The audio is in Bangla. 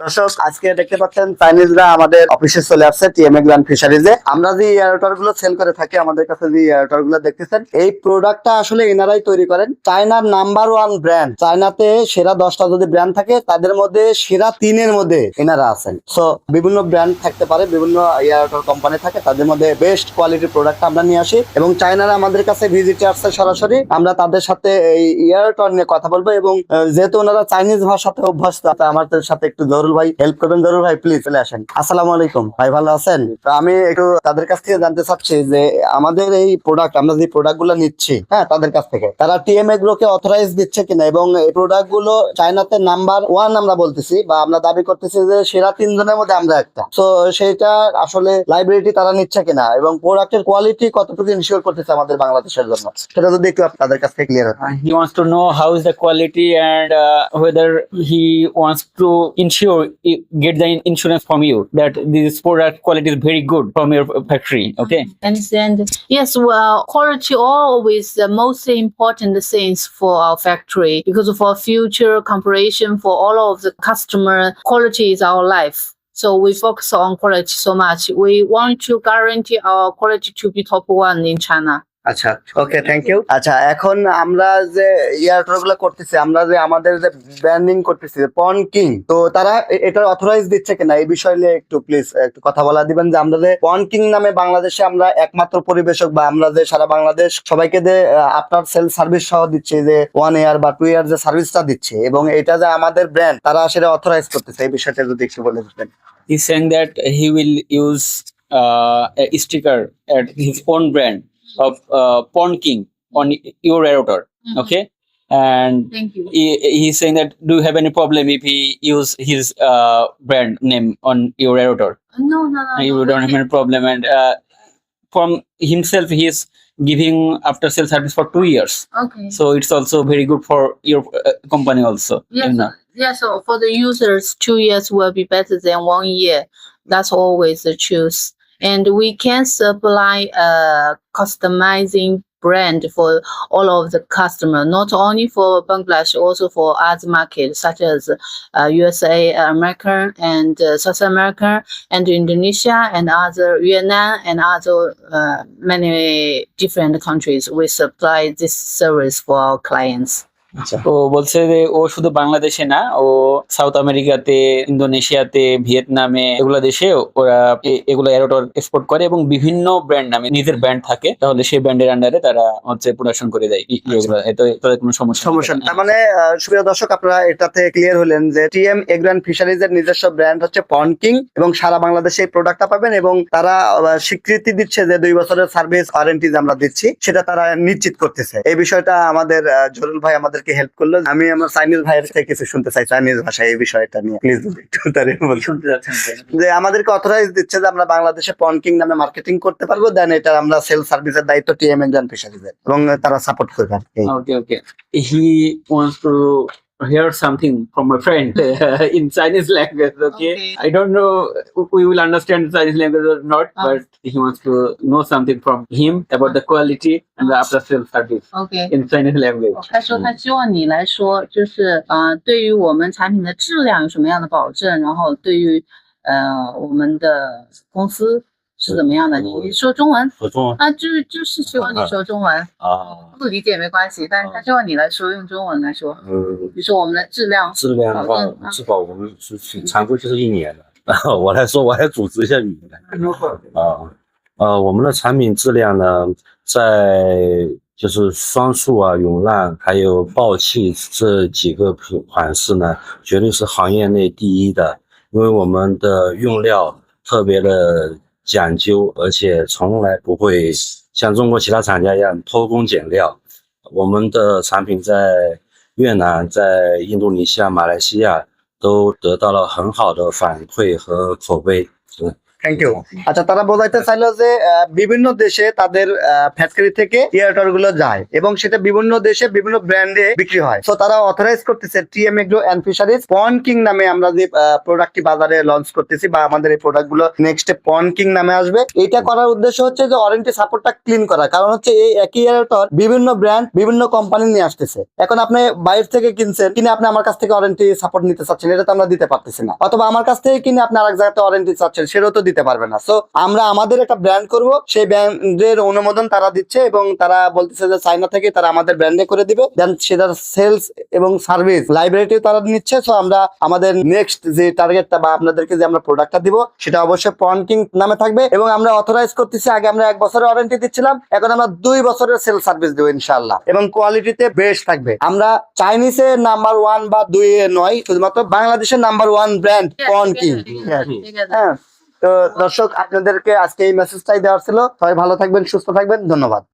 দর্শক আজকে দেখতে পাচ্ছেন চাইনিজরা আমাদের অফিসে চলে আসছে টিএমএ গ্র্যান্ড ফিশারিজে আমরা যে এয়ারটারগুলো সেল করে থাকি আমাদের কাছে যে এয়ারটারগুলো দেখতেছেন এই প্রোডাক্টটা আসলে এনারাই তৈরি করেন। চায়নার নাম্বার ওয়ান ব্র্যান্ড চায়নাতে সেরা দশটা যদি ব্র্যান্ড থাকে তাদের মধ্যে সেরা তিনের মধ্যে এনারা আছেন। সো বিভিন্ন ব্র্যান্ড থাকতে পারে বিভিন্ন এয়ারটার কোম্পানি থাকে তাদের মধ্যে বেস্ট কোয়ালিটির প্রোডাক্ট আমরা নিয়ে আসি। এবং চায়নারা আমাদের কাছে ভিজিট আসছে সরাসরি। আমরা তাদের সাথে এই এয়ারটর নিয়ে কথা বলব এবং যেহেতু ওনারা চাইনিজ ভাষাতে অভ্যস্ত আমাদের সাথে একটু জরুল ভাই হেল্প করবেন জরুল ভাই প্লিজ চলে আসেন। আসসালামু আলাইকুম। ভাই ভালো আছেন? তো আমি একটু তাদের কাছ থেকে জানতে চাচ্ছি যে আমাদের এই প্রোডাক্ট আমরা যে প্রোডাক্টগুলো নিচ্ছি হ্যাঁ তাদের কাছ থেকে তারা টিএমএ গুলোকে অথরাইজ দিচ্ছে কিনা? এবং এই প্রোডাক্টগুলো চায়নাতে নাম্বার ওয়ান আমরা বলতেছি বা আমরা দাবি করতেছি যে সেরা তিনজনের মধ্যে আমরা একটা। তো সেইটা আসলে লাইব্রেরিটি তারা নিচ্ছে কিনা? এবং প্রোডাক্টের কোয়ালিটি কতটুকু ইনশিওর করতেছে আমাদের বাংলাদেশের জন্য? সেটা যদি একটু তাদের কাছ থেকে ক্লিয়ার হয়। Uh, he wants to know how is the quality and uh, whether he wants to insure get the insurance from you that this product quality is very good from your factory okay Understand? Yes, well, quality always the most important things for our factory because for future comparison for all of the customer, quality is our life. So we focus on quality so much. We want to guarantee our quality to be top one in China. আচ্ছা ওকে থ্যাংক ইউ আচ্ছা এখন আমরা যে ইয়ারটারগুলো করতেছি আমরা যে আমাদের যে ব্র্যান্ডিং করতেছি পন কিং তো তারা এ- এটার অথরাইজ দিচ্ছে কিনা? এই বিষয় নিয়ে একটু প্লিজ একটু কথা বলা দিবেন যে আমরা যে পন কিং নামে বাংলাদেশে আমরা একমাত্র পরিবেশক বা আমরা যে সারা বাংলাদেশ সবাইকে যে আপনার সেল সার্ভিস সহ দিচ্ছে যে ওয়ান ইয়ার বা টু ইয়ার যে সার্ভিসটা দিচ্ছে এবং এটা যে আমাদের ব্র্যান্ড তারা সেটা অথরাইজ করতেছে। এই বিষয়টা যদি একটু বলে দিতেন। He's saying that he will use uh, a sticker at his own brand. Of uh, Pond King on your router okay and Thank you. he, he's saying that do you have any problem if he use his uh, brand name on your router No, no, no. you no, don't have any problem and uh, from himself he is giving after sales service for two years Okay. so it's also very good for your uh, company also Yes, you know yeah. So for the users, two years will be better than one year. That's always the choose. And we can supply a customizing brand for all of the customer, not only for Bangladesh, also for other markets such as uh, USA, America, and uh, South America, and Indonesia, and other Vietnam, and other uh, many different countries. We supply this service for our clients. ও বলছে যে ও শুধু বাংলাদেশে না ও সাউথ আমেরিকাতে ইন্দোনেশিয়াতে ভিয়েতনামে এগুলো দেশে ওরা এগুলো এরোটর এক্সপোর্ট করে এবং বিভিন্ন ব্র্যান্ড নামে নিজের ব্র্যান্ড থাকে তাহলে সেই ব্র্যান্ডের আন্ডারে তারা হচ্ছে প্রোডাকশন করে দেয়। এগুলো তাদের কোনো সমস্যা আচ্ছা। সমস্যা তার মানে সুপ্রিয় দর্শক আপনারা এটাতে ক্লিয়ার হলেন যে টিএম এগ্রান ফিশারিজ এর নিজস্ব ব্র্যান্ড হচ্ছে পন কিং এবং সারা বাংলাদেশে এই প্রোডাক্টটা পাবেন এবং তারা স্বীকৃতি দিচ্ছে যে দুই বছরের সার্ভিস ওয়ারেন্টি আমরা দিচ্ছি সেটা তারা নিশ্চিত করতেছে। এই বিষয়টা আমাদের জরুল ভাই আমাদেরকে হেল্প করল। আমি আমার চাইনিজ ভাইয়ের থেকে কিছু শুনতে চাই চাইনিজ ভাষায় এই বিষয়টা নিয়ে। প্লিজ একটু তার শুনতে যে আমাদেরকে অথরাইজ দিচ্ছে যে আমরা বাংলাদেশে পনকিং নামে মার্কেটিং করতে পারব দেন এটা আমরা সেল সার্ভিসের দায়িত্ব টিএমএন জান ফিশারিজের এবং তারা সাপোর্ট করবে okay okay he wants to hear something from a friend in Chinese language. Okay? Okay. I don't know if we will understand Chinese language or not, Ah. but he wants to know something from him about the quality and the after sales service OK。 in Chinese language. 他说他希望你来说，就是呃，对于我们产品的质量有什么样的保证，然后对于呃我们的公司 是怎么样的？你说中文？说中文。啊，就是就是希望你说中文，啊，不理解没关系，但是他希望你来说用中文来说，嗯，比如说我们的质量，质量的话保证啊，质保我们是是常规就是一年的。我来说，我还组织一下语言啊，呃，我们的产品质量呢，在就是双数啊、永浪还有爆气这几个品款式呢，绝对是行业内第一的，因为我们的用料特别的讲究，而且从来不会像中国其他厂家一样偷工减料。我们的产品在越南、在印度尼西亚、马来西亚都得到了很好的反馈和口碑。嗯 thank you আচ্ছা তারা বোঝাইতে চাইলো যে বিভিন্ন দেশে তাদের ফ্যাক্টরি থেকে ইয়ারটারগুলো যায় এবং সেটা বিভিন্ন দেশে বিভিন্ন ব্র্যান্ডে বিক্রি হয়। তো তারা অথরাইজ করতেছে TM Agro and Fisheries Prawn King নামে আমরা যে প্রোডাক্টটি বাজারে লঞ্চ করতেছি বা আমাদের এই প্রোডাক্টগুলো নেক্সট পন কিং নামে আসবে। এটা করার উদ্দেশ্য হচ্ছে যে ওয়ারেন্টি সাপোর্টটা ক্লিন করা কারণ হচ্ছে এই একই ইয়ারটার বিভিন্ন ব্র্যান্ড বিভিন্ন কোম্পানি নিয়ে আসতেছে। এখন আপনি বাইরে থেকে কিনছেন কিনে আপনি আমার কাছ থেকে ওয়ারেন্টি সাপোর্ট নিতে চাচ্ছেন এটা তো আমরা দিতে পারতেছি না। অথবা আমার কাছ থেকে কিনে আপনি আরেক জায়গাতে ওয়ারেন্টি চাচ্ছেন সেটাও তো দিতে পারবে না। সো আমরা আমাদের একটা ব্র্যান্ড করব সেই ব্র্যান্ডের অনুমোদন তারা দিচ্ছে এবং তারা বলতেছে যে চাইনা থেকে তারা আমাদের ব্র্যান্ডে করে দিবে। দেন সেটার সেলস এবং সার্ভিস লাইব্রেরিটিও তারা নিচ্ছে। সো আমরা আমাদের নেক্সট যে টার্গেটটা বা আপনাদেরকে যে আমরা প্রোডাক্টটা দিব সেটা অবশ্যই পন্টিং নামে থাকবে এবং আমরা অথরাইজ করতেছি আগে আমরা এক বছরের ওয়ারেন্টি দিচ্ছিলাম এখন আমরা দুই বছরের সেল সার্ভিস দেবো ইনশাআল্লাহ এবং কোয়ালিটিতে বেস্ট থাকবে। আমরা চাইনিজে নাম্বার ওয়ান বা দুই এ নয় শুধুমাত্র বাংলাদেশের number one brand Prawn King. হ্যাঁ। তো দর্শক আপনাদেরকে আজকে এই মেসেজটাই দেওয়ার ছিল। সবাই ভালো থাকবেন সুস্থ থাকবেন ধন্যবাদ।